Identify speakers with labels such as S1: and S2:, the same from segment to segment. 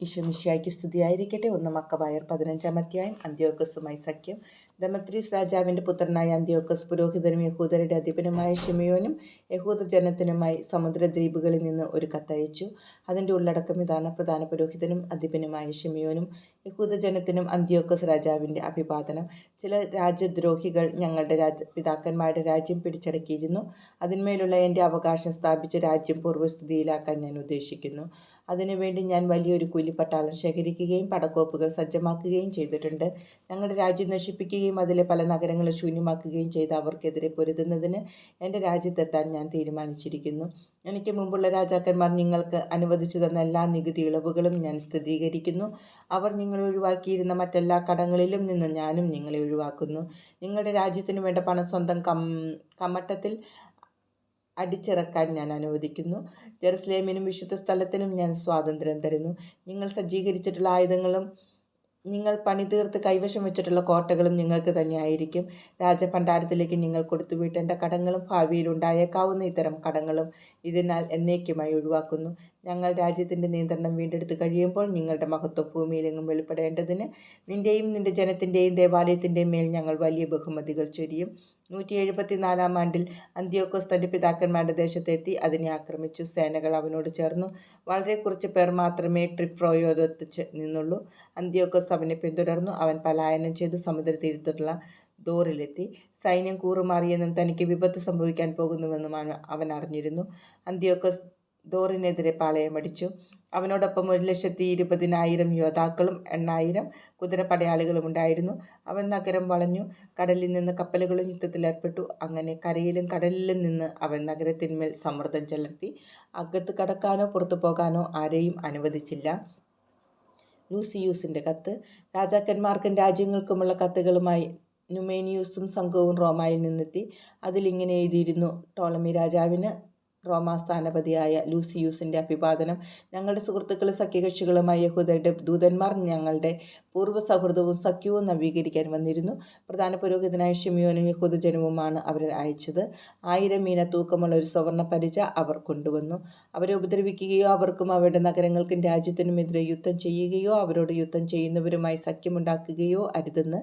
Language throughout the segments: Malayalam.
S1: ഈശോമിശിഹായ്ക്ക് സ്തുതിയായിരിക്കട്ടെ. ഒന്ന് മക്കബായർ പതിനഞ്ചാം അധ്യായം അന്ത്യോക്കസുമായി സഖ്യം ദമത്രീസ് രാജാവിന്റെ പുത്രനായ അന്ത്യോക്കസ് പുരോഹിതനും യഹൂദരുടെ അധിപനുമായ ഷിമയോനും യഹൂദ ജനത്തിനുമായി സമുദ്രദ്വീപുകളിൽ നിന്ന് ഒരു കത്തയച്ചു. അതിന്റെ ഉള്ളടക്കം ഇതാണ് പ്രധാന പുരോഹിതനും അധിപനുമായ ഷിമയോനും യഹൂദ ജനത്തിനും അന്ത്യോക്കസ് രാജാവിന്റെ അഭിവാദനം. ചില രാജ്യദ്രോഹികൾ ഞങ്ങളുടെ രാജ പിതാക്കന്മാരുടെ രാജ്യം പിടിച്ചടക്കിയിരുന്നു. അതിന്മേലുള്ള എന്റെ അവകാശം സ്ഥാപിച്ച രാജ്യം പൂർവസ്ഥിതിയിലാക്കാൻ ഞാൻ ഉദ്ദേശിക്കുന്നു. അതിനുവേണ്ടി ഞാൻ വലിയൊരു കൂലിപ്പട്ടാളം ശേഖരിക്കുകയും പടക്കോപ്പുകൾ സജ്ജമാക്കുകയും ചെയ്തിട്ടുണ്ട്. ഞങ്ങളുടെ രാജ്യം നശിപ്പിക്കുകയും അതിലെ പല നഗരങ്ങളെ ശൂന്യമാക്കുകയും ചെയ്ത അവർക്കെതിരെ പൊരുതുന്നതിന് എന്റെ രാജ്യത്തെത്താൻ ഞാൻ തീരുമാനിച്ചിരിക്കുന്നു. എനിക്ക് മുമ്പുള്ള രാജാക്കന്മാർ നിങ്ങൾക്ക് അനുവദിച്ചു തന്ന എല്ലാ നികുതി ഇളവുകളും ഞാൻ സ്ഥിരീകരിക്കുന്നു. അവർ നിങ്ങൾ ഒഴിവാക്കിയിരുന്ന മറ്റെല്ലാ കടങ്ങളിലും നിന്ന് ഞാനും നിങ്ങളെ ഒഴിവാക്കുന്നു. നിങ്ങളുടെ രാജ്യത്തിന് വേണ്ട പണം സ്വന്തം കം കമ്മട്ടത്തിൽ അടിച്ചിറക്കാൻ ഞാൻ അനുവദിക്കുന്നു. ജെറുസലേമിനും വിശുദ്ധ സ്ഥലത്തിനും ഞാൻ സ്വാതന്ത്ര്യം തരുന്നു. നിങ്ങൾ സജ്ജീകരിച്ചിട്ടുള്ള ആയുധങ്ങളും നിങ്ങൾ പണിതീർത്ത് കൈവശം വെച്ചിട്ടുള്ള കോട്ടകളും നിങ്ങൾക്ക് തന്നെയായിരിക്കും. രാജഭണ്ഡാരത്തിലേക്ക് നിങ്ങൾ കൊടുത്തുവിട്ടേണ്ട കടങ്ങളും ഭാവിയിൽ ഉണ്ടായേക്കാവുന്ന ഇത്തരം കടങ്ങളും ഇതിനാൽ എന്നേക്കുമായി ഒഴിവാക്കുന്നു. ഞങ്ങൾ രാജ്യത്തിന്റെ നിയന്ത്രണം വീണ്ടെടുത്ത് കഴിയുമ്പോൾ നിങ്ങളുടെ മഹത്വം ഭൂമിയിലെങ്ങും വെളിപ്പെടേണ്ടതിന് നിന്റെയും നിന്റെ ജനത്തിന്റെയും ദേവാലയത്തിന്റെയും മേൽ ഞങ്ങൾ വലിയ ബഹുമതികൾ ചൊരിയും. നൂറ്റി എഴുപത്തിനാലാം ആണ്ടിൽ അന്ത്യോക്കോസ് തന്റെ പിതാക്കന്മാരുടെ ദേശത്തെത്തി അതിനെ ആക്രമിച്ചു. സേനകൾ അവനോട് ചേർന്നു. വളരെ കുറച്ച് പേർ മാത്രമേ ട്രിഫ്രോയോദത്ത് നിന്നുള്ളൂ. അന്ത്യോക്കോസ് അവനെ പിന്തുടർന്നു. അവൻ പലായനം ചെയ്തു. സമുദ്രതീരത്തുള്ള ദോറിലെത്തി. സൈന്യം കൂറുമാറിയെന്നും തനിക്ക് വിപത്ത് സംഭവിക്കാൻ പോകുന്നുവെന്നും അവൻ അറിഞ്ഞിരുന്നു. അന്ത്യോക്കസ് ദോറിനെതിരെ പാളയമടിച്ചു അവനോടൊപ്പം ഒരു ലക്ഷത്തി ഇരുപതിനായിരം യോദ്ധാക്കളും എണ്ണായിരം കുതിരപ്പടയാളികളും ഉണ്ടായിരുന്നു. അവൻ നഗരം വളഞ്ഞു. കടലിൽ നിന്ന് കപ്പലുകളും യുദ്ധത്തിലേർപ്പെട്ടു അങ്ങനെ കരയിലും കടലിലും നിന്ന് അവൻ നഗരത്തിന്മേൽ സമ്മർദ്ദം ചെലുത്തി. അകത്ത് കടക്കാനോ പുറത്തു പോകാനോ ആരെയും അനുവദിച്ചില്ല. ലൂസിയൂസിന്റെ കത്ത്. രാജാക്കന്മാർക്കും രാജ്യങ്ങൾക്കുമുള്ള കത്തുകളുമായി നുമേനിയൂസും സംഘവും റോമായിൽ നിന്നെത്തി. അതിലിങ്ങനെ എഴുതിയിരുന്നു ടോളമി രാജാവിന് റോമാ സ്ഥാനപതിയായ ലൂസിയൂസിന്റെ അഭിവാദനം ഞങ്ങളുടെ സുഹൃത്തുക്കളും സഖ്യകക്ഷികളുമായ യഹൂദരുടെ ദൂതന്മാർ ഞങ്ങളുടെ പൂർവ സൗഹൃദവും സഖ്യവും നവീകരിക്കാൻ വന്നിരുന്നു. പ്രധാന പുരോഹിതനായ ഷിമിയോനും യഹൂദജനവുമാണ് അവരെ അയച്ചത്. ആയിരം മീന തൂക്കമുള്ള ഒരു സുവർണ പരിച അവർ കൊണ്ടുവന്നു. അവരെ ഉപദ്രവിക്കുകയോ അവർക്കും അവരുടെ നഗരങ്ങൾക്കും രാജ്യത്തിനുമെതിരെ യുദ്ധം ചെയ്യുകയോ അവരോട് യുദ്ധം ചെയ്യുന്നവരുമായി സഖ്യമുണ്ടാക്കുകയോ അരുതെന്ന്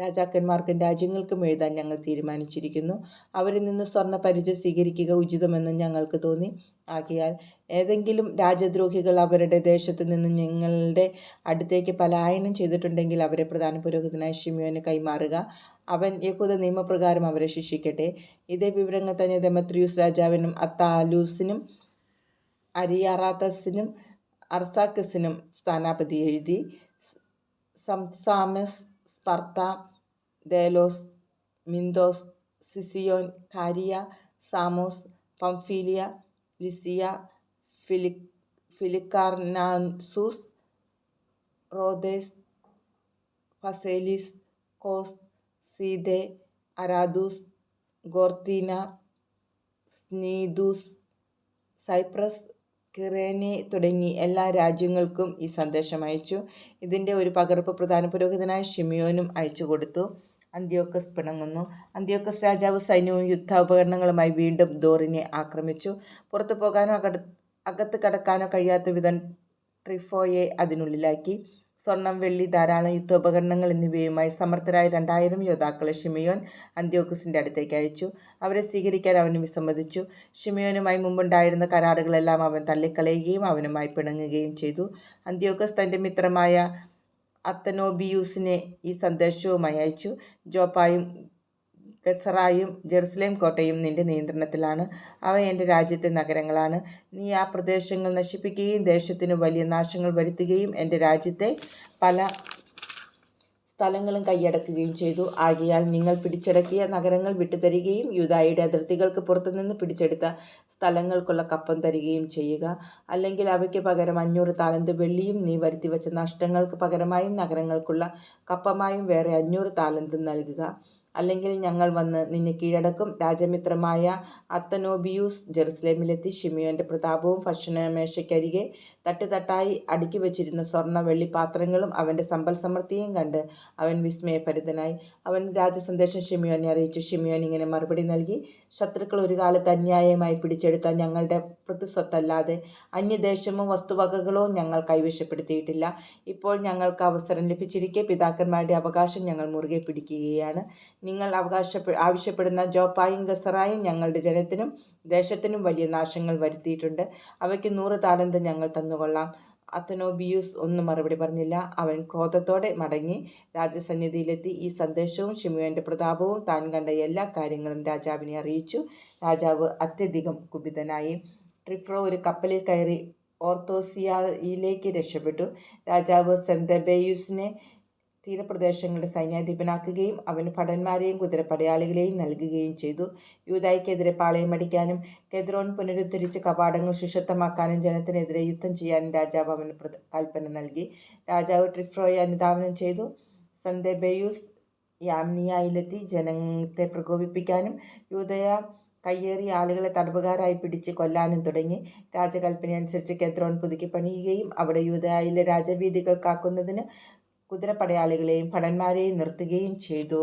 S1: രാജാക്കന്മാർക്കും രാജ്യങ്ങൾക്കും എഴുതാൻ ഞങ്ങൾ തീരുമാനിച്ചിരിക്കുന്നു. അവരിൽ നിന്ന് സ്വർണ പരിചയം സ്വീകരിക്കുക ഉചിതമെന്നും ഞങ്ങൾക്ക് തോന്നി. ആകിയാൽ ഏതെങ്കിലും രാജദ്രോഹികൾ അവരുടെ ദേശത്ത് നിന്ന് ഞങ്ങളുടെ അടുത്തേക്ക് പലായനം ചെയ്തിട്ടുണ്ടെങ്കിൽ അവരെ പ്രധാന പുരോഹിതനായ ഷിമിയോന് കൈമാറുക. അവൻ യഹൂദ നിയമപ്രകാരം അവരെ ശിക്ഷിക്കട്ടെ. ഇതേ വിവരങ്ങൾ തന്നെ ദമത്രിയൂസ് രാജാവിനും അത്താലൂസിനും അരിയാറാത്തസിനും അർസാക്കസിനും സ്ഥാനാപതി എഴുതി. Sampsames Sparta Delos Myndos Sicyon Caria Samos Pamphylia Lycia ഫിലി Halicarnassus Rhodes Phaselis Cos Side Aradus Gortyna Cnidus Cyprus Cyrene തുടങ്ങി എല്ലാ രാജ്യങ്ങൾക്കും ഈ സന്ദേശം അയച്ചു. ഇതിന്റെ ഒരു പകർപ്പ് പ്രധാന പുരോഹിതനായ ഷിമിയോനും അയച്ചു കൊടുത്തു. അന്ത്യോക്കസ് പിണങ്ങുന്നു. അന്ത്യോക്കസ് രാജാവ് സൈന്യവും യുദ്ധോപകരണങ്ങളുമായി വീണ്ടും ദോറിനെ ആക്രമിച്ചു. പുറത്തു പോകാനോ അകത്ത് അകത്ത് കടക്കാനോ കഴിയാത്ത വിധം ട്രിഫോയെ അതിനുള്ളിലാക്കി. സ്വർണം വെള്ളി ധാരാളം യുദ്ധോപകരണങ്ങൾ എന്നിവയുമായി സമർത്ഥരായ രണ്ടായിരം യോദ്ധാക്കളെ ഷിമയോൻ അന്ത്യോക്കസിന്റെ അടുത്തേക്ക് അയച്ചു. അവരെ സ്വീകരിക്കാൻ അവന് വിസമ്മതിച്ചു. ഷിമയോനുമായി മുമ്പുണ്ടായിരുന്ന കരാറുകളെല്ലാം അവൻ തള്ളിക്കളയുകയും അവനുമായി പിണങ്ങുകയും ചെയ്തു. അന്ത്യോക്കസ് തന്റെ മിത്രമായ അത്തനോബിയൂസിനെ ഈ സന്ദേശവുമായി അയച്ചു. ജോപ്പായും ഗസറായും ജെറുസലേം കോട്ടയും നിന്റെ നിയന്ത്രണത്തിലാണ്. അവ എന്റെ രാജ്യത്തെ നഗരങ്ങളാണ്. നീ ആ പ്രദേശങ്ങൾ നശിപ്പിക്കുകയും ദേശത്തിന് വലിയ നാശങ്ങൾ വരുത്തുകയും എന്റെ രാജ്യത്തെ പല സ്ഥലങ്ങളും കൈയടക്കുകയും ചെയ്തു. ആകയാൽ നിങ്ങൾ പിടിച്ചടക്കിയ നഗരങ്ങൾ വിട്ടുതരികയും യൂതായുടെ അതിർത്തികൾക്ക് പുറത്തുനിന്ന് പിടിച്ചെടുത്ത സ്ഥലങ്ങൾക്കുള്ള കപ്പം തരികയും ചെയ്യുക. അല്ലെങ്കിൽ അവയ്ക്ക് പകരം അഞ്ഞൂറ് താലന്ത് വെള്ളിയും നീ വരുത്തിവെച്ച നഷ്ടങ്ങൾക്ക് പകരമായും നഗരങ്ങൾക്കുള്ള കപ്പമായും വേറെ അഞ്ഞൂറ് താലന്തും നൽകുക. അല്ലെങ്കിൽ ഞങ്ങൾ വന്ന് നിന്നെ കീഴടക്കും. രാജമിത്രമായ അത്തനോബിയൂസ് ജെറുസലേമിലെത്തി ഷിമിയോന്റെ പ്രതാപവും ഭക്ഷണമേശയ്ക്കരികെ തട്ടുതട്ടായി അടുക്കി വച്ചിരുന്ന സ്വർണ വെള്ളിപാത്രങ്ങളും അവന്റെ സമ്പൽ സമൃദ്ധിയും കണ്ട് അവൻ വിസ്മയഭരിതനായി. അവൻ രാജസന്ദേശം ഷിമിയോനെ അറിയിച്ചു. ഷിമിയോൻ ഇങ്ങനെ മറുപടി നൽകി ശത്രുക്കൾ ഒരു കാലത്ത് അന്യായമായി പിടിച്ചെടുത്ത ഞങ്ങളുടെ പ്രതിസ്വത്തല്ലാതെ അന്യദേശമോ വസ്തുവകകളോ ഞങ്ങൾ കൈവശപ്പെടുത്തിയിട്ടില്ല. ഇപ്പോൾ ഞങ്ങൾക്ക് അവസരം ലഭിച്ചിരിക്കെ പിതാക്കന്മാരുടെ അവകാശം ഞങ്ങൾ മുറുകെ പിടിക്കുകയാണ്. നിങ്ങൾ അവകാശപ്പെ ആവശ്യപ്പെടുന്ന ജോപ്പായും ഗസറായും ഞങ്ങളുടെ ജനത്തിനും ദേശത്തിനും വലിയ നാശങ്ങൾ വരുത്തിയിട്ടുണ്ട്. അവയ്ക്ക് നൂറ് താലന്ത് ഞങ്ങൾ തന്നുകൊള്ളാം. അത്തനോബിയൂസ് ഒന്നും മറുപടി പറഞ്ഞില്ല. അവൻ ക്രോധത്തോടെ മടങ്ങി രാജസന്നിധിയിലെത്തി ഈ സന്ദേശവും ഷിമുവിന്റെ പ്രതാപവും താൻ കണ്ട എല്ലാ കാര്യങ്ങളും രാജാവിനെ അറിയിച്ചു. രാജാവ് അത്യധികം കുപിതനായി. ട്രിഫ്രോ ഒരു കപ്പലിൽ കയറി ഓർത്തോസിയയിലേക്ക് രക്ഷപ്പെട്ടു. രാജാവ് സെന്തബേയൂസിനെ തീരപ്രദേശങ്ങളുടെ സൈന്യാധിപനാക്കുകയും അവന് ഭടന്മാരെയും കുതിരപ്പടയാളികളെയും നൽകുകയും ചെയ്തു. യൂതായിക്കെതിരെ പാളയമടിക്കാനും കെദ്രോൺ പുനരുദ്ധരിച്ച് കവാടങ്ങൾ ശുശക്തമാക്കാനും ജനത്തിനെതിരെ യുദ്ധം ചെയ്യാനും രാജാവ് അവന് കൽപ്പന നൽകി. രാജാവ് ട്രിഫ്രോയെ അനുധാവനം ചെയ്തു. സന്ദേബയൂസ് യാമ്നിയയിലെത്തി ജനത്തെ പ്രകോപിപ്പിക്കാനും യൂതയ കയ്യേറിയ ആളുകളെ തടവുകാരായി പിടിച്ച് കൊല്ലാനും തുടങ്ങി. രാജകൽപ്പനയനുസരിച്ച് കെദ്രോൺ പുതുക്കി പണിയുകയും അവിടെ യൂതയായിലെ രാജവീതികൾ കാക്കുന്നതിന് കുതിരപ്പടയാളികളെയും ഭടന്മാരെയും നിർത്തുകയും ചെയ്തു.